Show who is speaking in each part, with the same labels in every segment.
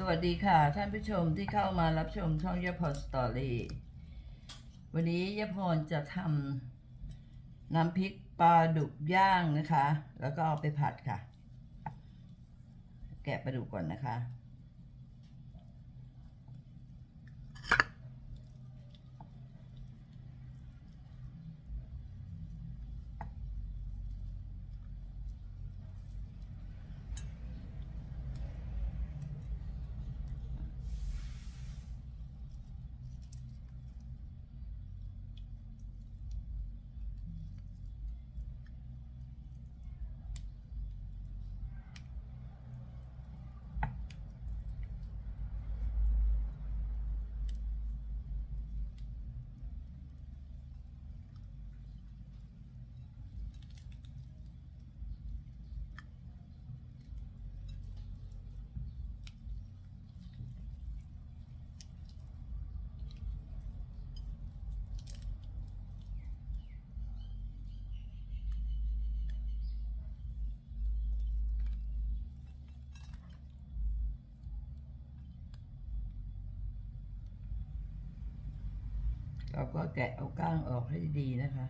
Speaker 1: สวัสดีค่ะ ท่านผู้ชมที่เข้ามารับชมช่องยะพรสตอรี่วันนี้ยะพรจะทำน้ำพริกปลาดุกย่างนะคะ แล้วก็เอาไปผัดค่ะ แกะปลาดุกก่อนนะคะ เราก็แกะเอาก้างออกให้ดีนะคะ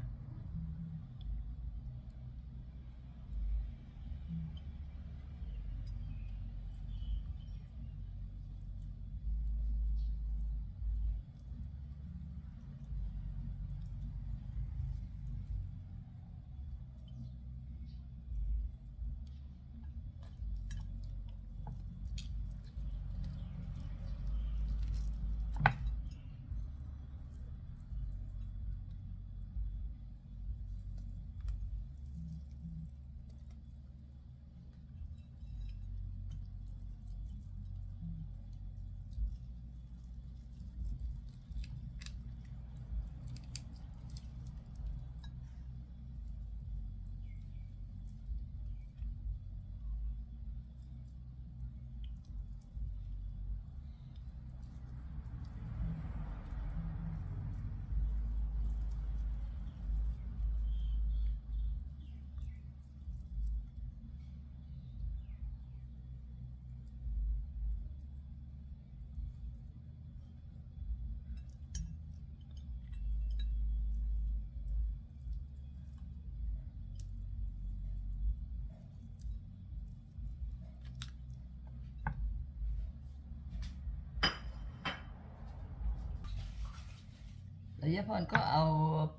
Speaker 1: แล้วยพรก็เอา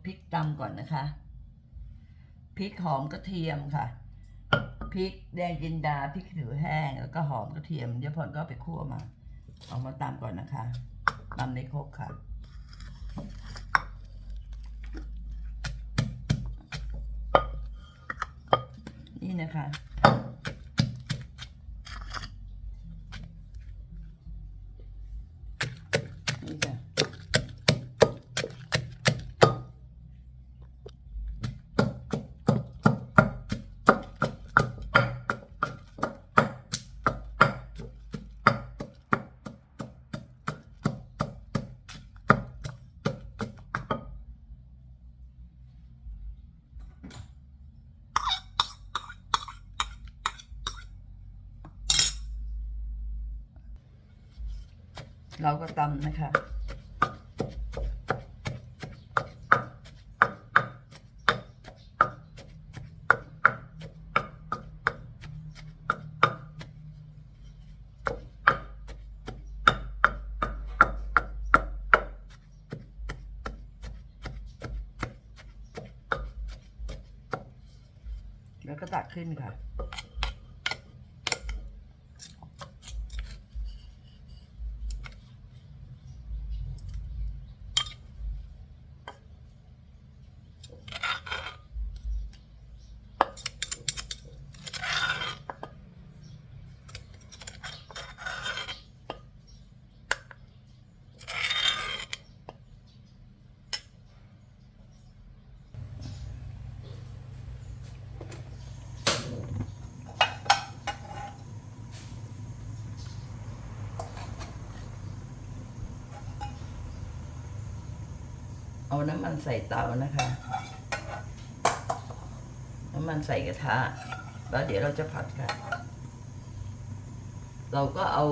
Speaker 1: พริกตำก่อนนะคะ พริกหอมกระเทียมค่ะ พริกแดงจินดา พริกขือแห้ง แล้วก็หอมกระเทียมยพรก็ไปคั่วมา เอามาตำก่อนนะคะตำในครกค่ะนี่นะคะ นี่จ้ะ เราก็ตำนะคะ แล้วก็ตักขึ้นค่ะ เอาน้ำมันใส่เตานะคะ น้ำมันใส่กระทะ แล้วเดี๋ยวเราจะผัดค่ะ เราก็เอา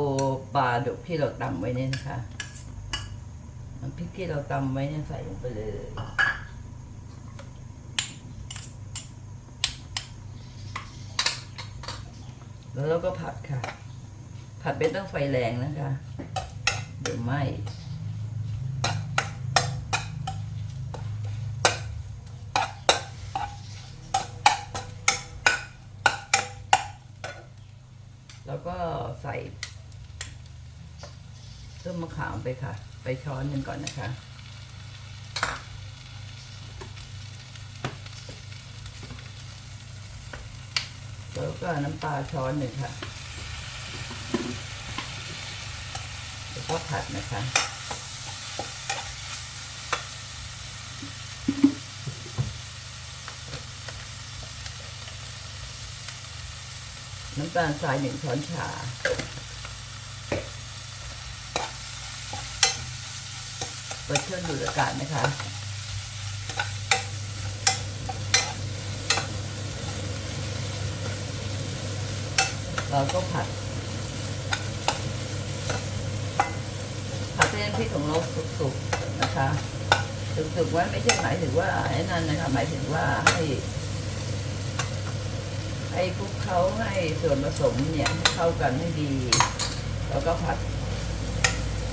Speaker 1: ปลาดุกที่เราตำไว้เนี่ยนะคะน้ำพริกที่เราตำไว้เนี่ยใส่ลงไปเลย แล้วเราก็ผัดค่ะ ผัดไม่ต้องไฟแรงนะคะ เดี๋ยวไหม้ ใส่ต้นมะขามไปค่ะ ไปช้อนหนึ่งก่อนนะคะ แล้วก็น้ำปลาช้อนหนึ่งค่ะ แล้วก็ผัดนะคะำตาลทรายหนึ่งช้อนชา เปิดเครื่องดูดอากาศนะคะเราก็ผัด ผัดให้น้ำพริกของเราสุกๆนะคะ สุกๆไว้ไม่ใช่หมายถึงว่าไอ้นั่นนะคะ หมายถึงว่าให้ ให้คลุกเขาให้ส่วนผสมเนี่ยเข้ากันให้ดี แล้วก็ผัด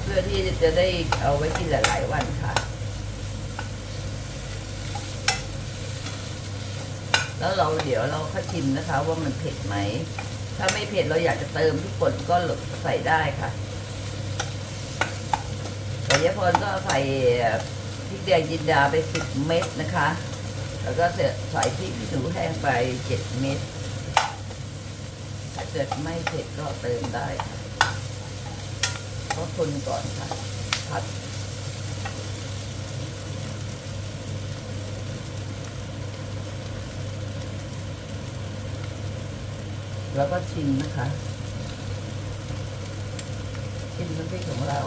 Speaker 1: เพื่อที่จะได้เอาไว้กินหลาย ๆ วันค่ะ แล้วเราเดี๋ยวเราค่อชิมนะคะว่ามันเผ็ดไหม ถ้าไม่เผ็ดเราอยากจะเติมพริกป่นก็ใส่ได้ค่ะแต่ยายพรก็ใส่พริกแดงจินดาไปสิบเม็ดนะคะ แล้วก็ใส่พริกขี้หนูแห้งไปเจ็ดเม็ด เกิดไม่เผ็ดก็เติมได้ก็คนก่อนค่ะผัดแล้วก็ชิมนะคะ ชิมน้ำพริกของเรา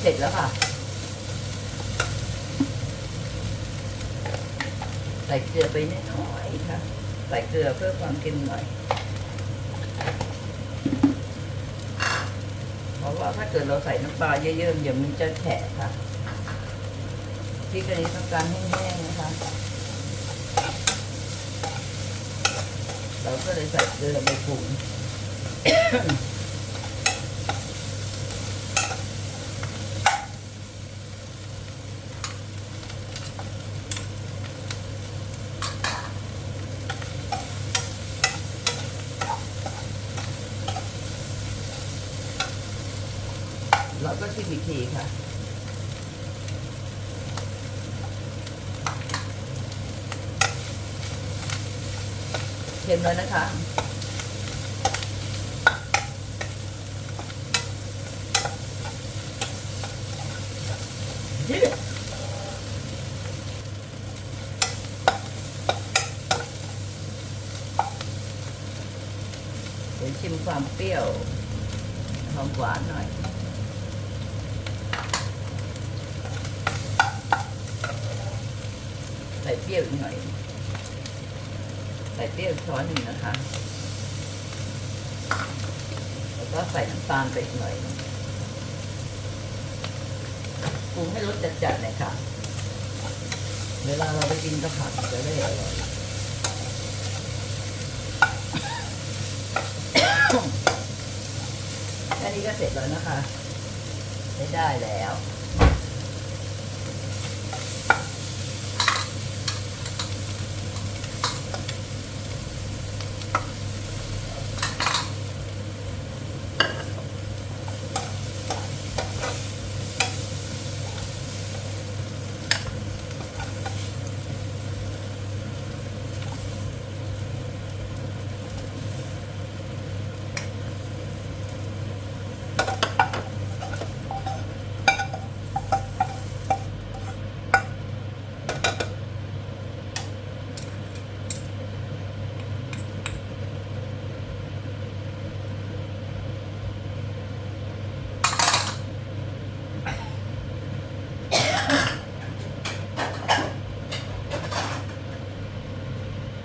Speaker 1: เสร็จแล้วค่ะ ส่เกลือไปน้อยๆค่ะ ใส่เกลือเพื่อความเค็มหน่อย เพราะว่าถ้าเกิดเราใส่น้ำปลาเยอะๆเดี๋ยวมันจะแฉะค่ะพริกอันนี้ต้องการแห้งๆนะคะ เราก็เลยใส่เกลือไปปรุง เราก็ชิมอีกทีค่ะเค็มแล้วนะคะเดี๋ยวชิมความเปรี้ยว ความหวานหน่อย ใส่ เปรี้ยวอีกหน่อยใส่เปรี้ยวช้อนหนึ่งนะคะ แล้วก็ใส่น้ำตาลไปอีกหน่อยปรุงให้รสจัดๆเลยค่ะ เวลาเราไปกินกับผักจะได้อร่อยแค่นี้ก็เสร็จแล้วนะคะ ได้ได้แล้ว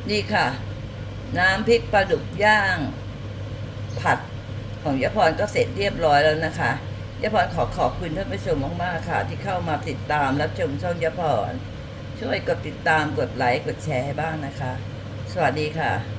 Speaker 1: นี่ค่ะ น้ำพริกปลาดุกย่าง ผัดของยะพรก็เสร็จเรียบร้อยแล้วนะคะยะพรขอขอบคุณท่านผู้ชมมากๆค่ะ ที่เข้ามาติดตามรับชมช่องยะพรช่วยกดติดตามกดไลค์กดแชร์ให้บ้างนะคะ สวัสดีค่ะ